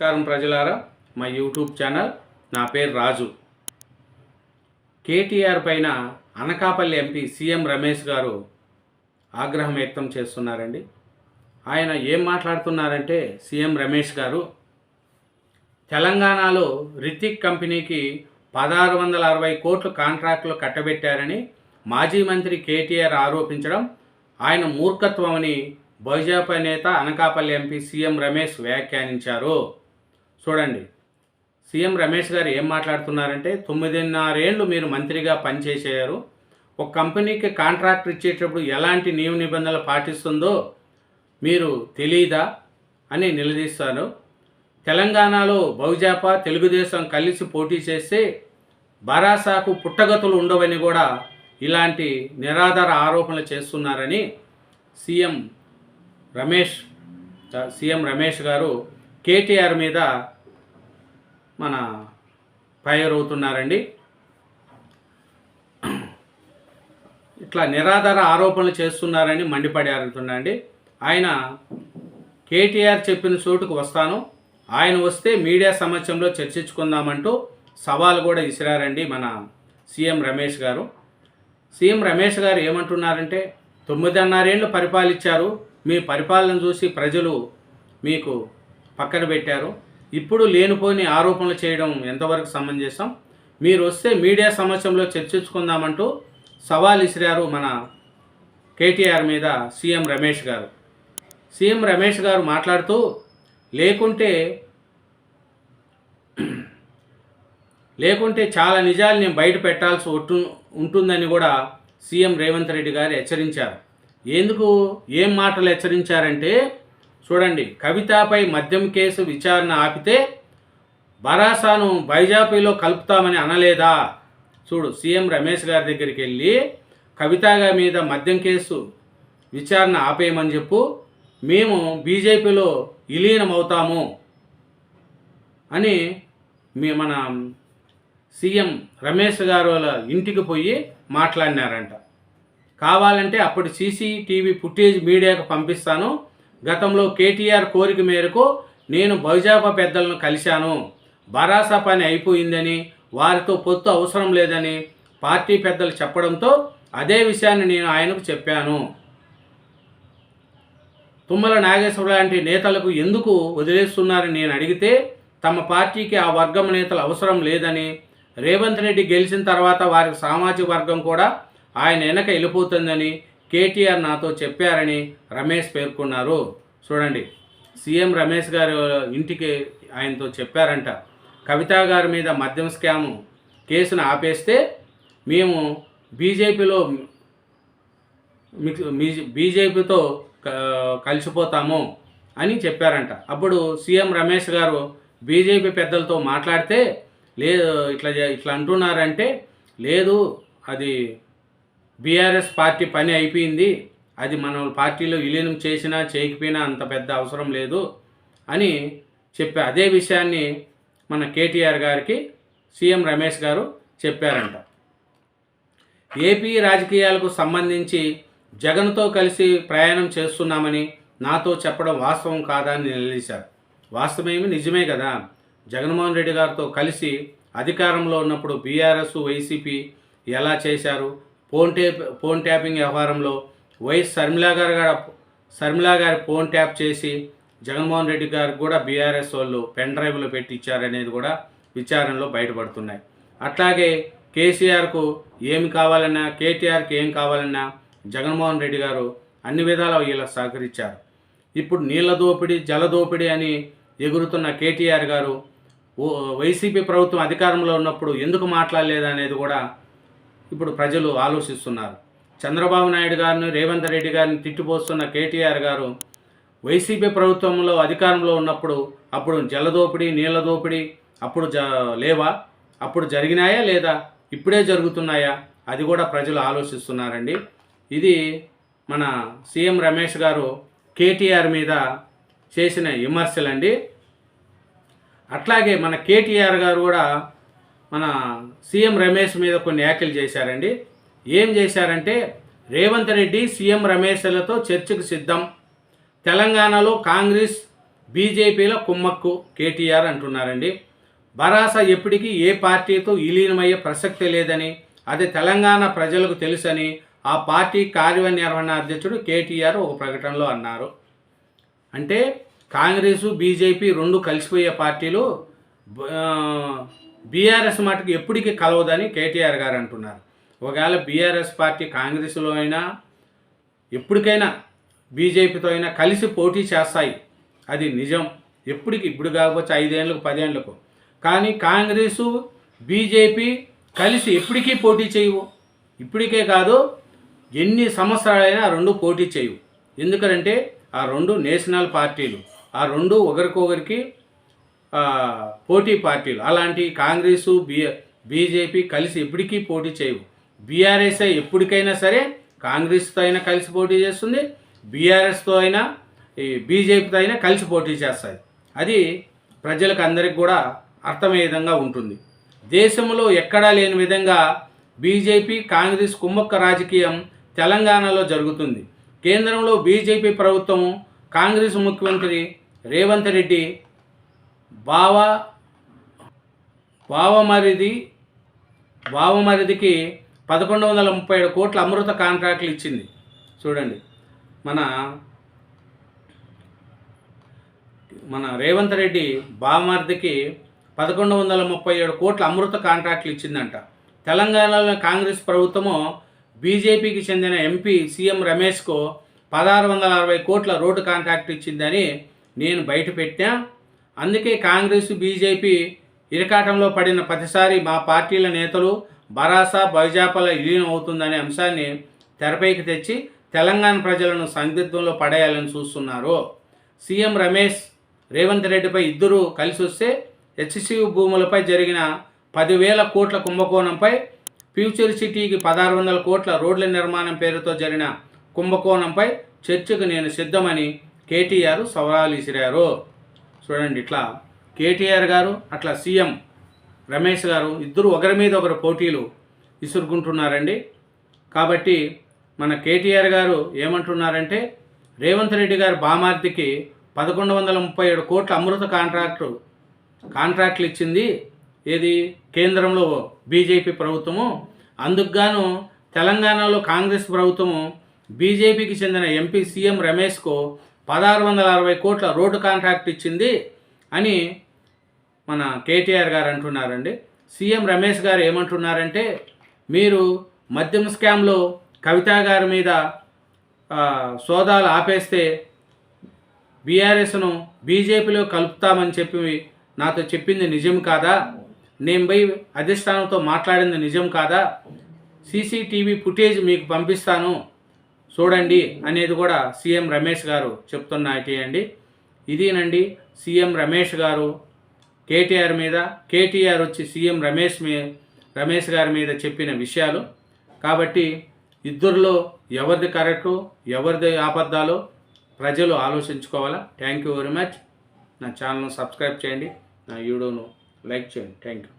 నమస్కారం ప్రజలారా మా యూట్యూబ్ ఛానల్ నా పేరు రాజు. కేటీఆర్ పైన అనకాపల్లి ఎంపీ సీఎం రమేష్ గారు ఆగ్రహం వ్యక్తం చేస్తున్నారండి. ఆయన ఏం మాట్లాడుతున్నారంటే సీఎం రమేష్ గారు తెలంగాణలో రితిక్ కంపెనీకి పదహారు వందల అరవై కోట్లు కాంట్రాక్టులు కట్టబెట్టారని మాజీ మంత్రి కేటీఆర్ ఆరోపించడం ఆయన మూర్ఖత్వమని బైజాపా నేత అనకాపల్లి ఎంపీ సీఎం రమేష్ వ్యాఖ్యానించారు. చూడండి. సీఎం రమేష్ గారు ఏం మాట్లాడుతున్నారంటే తొమ్మిదిన్నరేళ్ళు మీరు మంత్రిగా పనిచేసారు ఒక కంపెనీకి కాంట్రాక్ట్ ఇచ్చేటప్పుడు ఎలాంటి నియమ నిబంధనలు పాటిస్తుందో మీరు తెలీదా అని నిలదీస్తారు తెలంగాణలో బహుజాపా తెలుగుదేశం కలిసి పోటీ చేస్తే బరాసాకు పుట్టగతులు ఉండవని కూడా ఇలాంటి నిరాధార ఆరోపణలు చేస్తున్నారని సీఎం రమేష్ సీఎం రమేష్ గారు కేటీఆర్ మీద మన ఫైర్ అవుతున్నారండి. ఇట్లా నిరాధార ఆరోపణలు చేస్తున్నారని మండిపడి ఆయన కేటీఆర్ చెప్పిన చోటుకు వస్తాను. ఆయన వస్తే మీడియా సమక్షంలో చర్చించుకుందామంటూ సవాల్ కూడా ఇసిరారండి మన సీఎం రమేష్ గారు. సీఎం రమేష్ గారు ఏమంటున్నారంటే తొమ్మిదిన్నరేళ్ళు పరిపాలించారు మీ పరిపాలన చూసి ప్రజలు మీకు పక్కన పెట్టారు. ఇప్పుడు లేనిపోని ఆరోపణలు చేయడం ఎంతవరకు సమంజసం? మీరు వస్తే మీడియా సమక్షంలో చర్చించుకుందామంటూ సవాల్ ఇసిరారు మన కేటీఆర్ మీద సీఎం రమేష్ గారు. సీఎం రమేష్ గారు మాట్లాడుతూ లేకుంటే లేకుంటే చాలా నిజాలు నేను బయట పెట్టాల్సి ఒట్టు ఉంటుందని కూడా సీఎం రేవంత్ రెడ్డి గారు హెచ్చరించారు. ఎందుకు? ఏం మాటలు హెచ్చరించారంటే చూడండి కవితపై మద్యం కేసు విచారణ ఆపితే బరాసాను బైజాపీలో కలుపుతామని అనలేదా? చూడు సీఎం రమేష్ గారి దగ్గరికి వెళ్ళి కవిత గారి మీద మద్యం కేసు విచారణ ఆపేయమని చెప్పు మేము బీజేపీలో విలీనం అవుతాము అని మీ మన సీఎం రమేష్ గారు వాళ్ళ ఇంటికి పోయి మాట్లాడినారంట. కావాలంటే అప్పటి సీసీటీవీ ఫుటేజ్ మీడియాకు పంపిస్తాను. గతంలో కేటీఆర్ కోరిక మేరకు నేను బైజాపా పెద్దలను కలిశాను. బరాసా పని అయిపోయిందని వారితో పొత్తు అవసరం లేదని పార్టీ పెద్దలు చెప్పడంతో అదే విషయాన్ని నేను ఆయనకు చెప్పాను. తుమ్మల నాగేశ్వర లాంటి నేతలకు ఎందుకు వదిలేస్తున్నారని నేను అడిగితే తమ పార్టీకి ఆ వర్గం నేతలు అవసరం లేదని రేవంత్ రెడ్డి గెలిచిన తర్వాత వారికి సామాజిక వర్గం కూడా ఆయన వెనక వెళ్ళిపోతుందని కేటీఆర్ నాతో చెప్పారని రమేష్ పేర్కొన్నారు. చూడండి సీఎం రమేష్ గారు ఇంటికి ఆయనతో చెప్పారంట కవిత గారి మీద మద్యం స్కామ్ కేసును ఆపేస్తే మేము బీజేపీలో బీజేపీతో కలిసిపోతాము అని చెప్పారంట. అప్పుడు సీఎం రమేష్ గారు బీజేపీ పెద్దలతో మాట్లాడితే లేదు ఇట్లా ఇట్లా అంటున్నారంటే లేదు అది బీఆర్ఎస్ పార్టీ పని అయిపోయింది. అది మనం పార్టీలో విలీనం చేసినా చేయకపోయినా అంత పెద్ద అవసరం లేదు అని చెప్పా అదే విషయాన్ని మన కేటీఆర్ గారికి సీఎం రమేష్ గారు చెప్పారంట. ఏపీ రాజకీయాలకు సంబంధించి జగన్తో కలిసి ప్రయాణం చేస్తున్నామని నాతో చెప్పడం వాస్తవం కాదా అని నిలదీశారు. వాస్తవమేమి? నిజమే కదా. జగన్మోహన్ రెడ్డి గారితో కలిసి అధికారంలో ఉన్నప్పుడు బీఆర్ఎస్ వైసీపీ ఎలా చేశారు? ఫోన్ ట్యాప్ ఫోన్ ట్యాపింగ్ వ్యవహారంలో వైఎస్ శర్మిలా గారు కూడా శర్మిలా గారి ఫోన్ ట్యాప్ చేసి జగన్మోహన్ రెడ్డి గారికి కూడా బీఆర్ఎస్ వాళ్ళు పెన్ డ్రైవ్లో పెట్టి ఇచ్చారనేది కూడా విచారణలో బయటపడుతున్నాయి. అట్లాగే కేసీఆర్కు ఏమి కావాలన్నా కేటీఆర్కి ఏం కావాలన్నా జగన్మోహన్ రెడ్డి గారు అన్ని విధాల వీళ్ళకి సహకరించారు. ఇప్పుడు నీళ్ళ దోపిడీ జల దోపిడీ అని ఎగురుతున్న కేటీఆర్ గారు వైసీపీ ప్రభుత్వం అధికారంలో ఉన్నప్పుడు ఎందుకు మాట్లాడలేదు అనేది కూడా ఇప్పుడు ప్రజలు ఆలోచిస్తున్నారు. చంద్రబాబు నాయుడు గారిని రేవంత్ రెడ్డి గారిని తిట్టిపోస్తున్న కేటీఆర్ గారు వైసీపీ ప్రభుత్వంలో అధికారంలో ఉన్నప్పుడు అప్పుడు జలదోపిడీ నీళ్ళ దోపిడీ అప్పుడు జ లేవా? అప్పుడు జరిగినాయా లేదా? ఇప్పుడే జరుగుతున్నాయా? అది కూడా ప్రజలు ఆలోచిస్తున్నారండి. ఇది మన సీఎం రమేష్ గారు కేటీఆర్ మీద చేసిన విమర్శలండి. అట్లాగే మన కేటీఆర్ గారు కూడా మన సీఎం రమేష్ మీద కొన్ని వ్యాఖ్యలు చేశారండి. ఏం చేశారంటే రేవంత్ రెడ్డి సీఎం రమేష్లతో చర్చకు సిద్ధం. తెలంగాణలో కాంగ్రెస్ బీజేపీలో కుమ్మక్కు కేటీఆర్ అంటున్నారండి. బరాస ఎప్పటికీ ఏ పార్టీతో విలీనమయ్యే ప్రసక్తి లేదని అది తెలంగాణ ప్రజలకు తెలుసని ఆ పార్టీ కార్యనిర్వహణ అధ్యక్షుడు కేటీఆర్ ఒక ప్రకటనలో అన్నారు. అంటే కాంగ్రెసు బీజేపీ రెండు కలిసిపోయే పార్టీలు బీఆర్ఎస్ మటుకు ఎప్పటికీ కలవదని కేటీఆర్ గారు అంటున్నారు. ఒకవేళ బీఆర్ఎస్ పార్టీ కాంగ్రెస్లో అయినా ఎప్పటికైనా బీజేపీతో అయినా కలిసి పోటీ చేస్తాయి. అది నిజం. ఎప్పటికి ఇప్పుడు కాకపోతే ఐదేళ్ళకు పదేళ్ళకు. కానీ కాంగ్రెసు బీజేపీ కలిసి ఎప్పటికీ పోటీ చేయవు. ఇప్పటికే కాదు ఎన్ని సంవత్సరాలైనా ఆ రెండు పోటీ చేయవు. ఎందుకంటే ఆ రెండు నేషనల్ పార్టీలు ఆ రెండు ఒకరికొకరికి పోటీ పార్టీలు. అలాంటి కాంగ్రెసు బీ బీజేపీ కలిసి ఎప్పటికీ పోటీ చేయవు. బీఆర్ఎస్ఏ ఎప్పటికైనా సరే కాంగ్రెస్తో అయినా కలిసి పోటీ చేస్తుంది. బీఆర్ఎస్తో అయినా ఈ బీజేపీతో అయినా కలిసి పోటీ చేస్తాయి. అది ప్రజలకు అందరికి కూడా అర్థమయ్యే విధంగా ఉంటుంది. దేశంలో ఎక్కడా లేని విధంగా బీజేపీ కాంగ్రెస్ కుమ్మక్క రాజకీయం తెలంగాణలో జరుగుతుంది. కేంద్రంలో బీజేపీ ప్రభుత్వం కాంగ్రెస్ ముఖ్యమంత్రి రేవంత్ రెడ్డి బావ బావమరిది బావమరిదికి పదకొండు వందల ముప్పై ఏడు కోట్ల అమృత కాంట్రాక్ట్లు ఇచ్చింది. చూడండి. మన మన రేవంత్ రెడ్డి బావమరిదికి పదకొండు వందల ముప్పై ఏడు కోట్ల అమృత కాంట్రాక్ట్లు ఇచ్చిందంట. తెలంగాణలో కాంగ్రెస్ ప్రభుత్వము బీజేపీకి చెందిన ఎంపీ సీఎం రమేష్కు పదహారు వందల అరవై కోట్ల రోడ్డు కాంట్రాక్ట్ ఇచ్చిందని నేను బయట పెట్టా. అందుకే కాంగ్రెస్ బీజేపీ ఇరకాటంలో పడిన ప్రతిసారి మా పార్టీల నేతలు బరాసా బైజాపల విలీనం అవుతుందనే అంశాన్ని తెరపైకి తెచ్చి తెలంగాణ ప్రజలను సందిగ్ధంలో పడేయాలని చూస్తున్నారు. సీఎం రమేష్ రేవంత్ రెడ్డిపై ఇద్దరు కలిసి వస్తే హెచ్సియు భూములపై జరిగిన పదివేల కోట్ల కుంభకోణంపై ఫ్యూచర్ సిటీకి పదహారు వందల కోట్ల రోడ్ల నిర్మాణం పేరుతో జరిగిన కుంభకోణంపై చర్చకు నేను సిద్ధమని కేటీఆర్ సవాలు విసిరారు. చూడండి ఇట్లా కేటీఆర్ గారు అట్లా సీఎం రమేష్ గారు ఇద్దరు ఒకరి మీద ఒకరు పోటీలు విసురుకుంటున్నారండి కాబట్టి మన కేటీఆర్ గారు ఏమంటున్నారంటే రేవంత్ రెడ్డి గారు బామార్దికి పదకొండు వందల ముప్పై ఏడు కోట్ల అమృత కాంట్రాక్టు కాంట్రాక్ట్లు ఇచ్చింది ఏది? కేంద్రంలో బీజేపీ ప్రభుత్వము. అందుకుగాను తెలంగాణలో కాంగ్రెస్ ప్రభుత్వము బీజేపీకి చెందిన ఎంపీ సీఎం రమేష్కు పదహారు వందల అరవై కోట్ల రోడ్డు కాంట్రాక్ట్ ఇచ్చింది అని మన కేటీఆర్ గారు అంటున్నారండి. సీఎం రమేష్ గారు ఏమంటున్నారంటే మీరు మద్యం స్కామ్లో కవిత గారి మీద సోదాలు ఆపేస్తే బీఆర్ఎస్ను బీజేపీలో కలుపుతామని చెప్పి నాతో చెప్పింది నిజం కాదా? నేను పోయి అధిష్టానంతో మాట్లాడింది నిజం కాదా? సీసీటీవీ ఫుటేజ్ మీకు పంపిస్తాను. చూడండి అనేది కూడా సీఎం రమేష్ గారు చెప్తున్నటి అండి. ఇదేనండి సీఎం రమేష్ గారు కేటీఆర్ మీద కేటీఆర్ వచ్చి సీఎం రమేష్ మీ రమేష్ గారి మీద చెప్పిన విషయాలు. కాబట్టి ఇద్దరిలో ఎవరిది కరెక్టు ఎవరిది ఆపద్దాలో ప్రజలు ఆలోచించుకోవాలా. Thank you very much. నా ఛానల్ను సబ్స్క్రైబ్ చేయండి. నా వీడియోను లైక్ చేయండి. Thank you.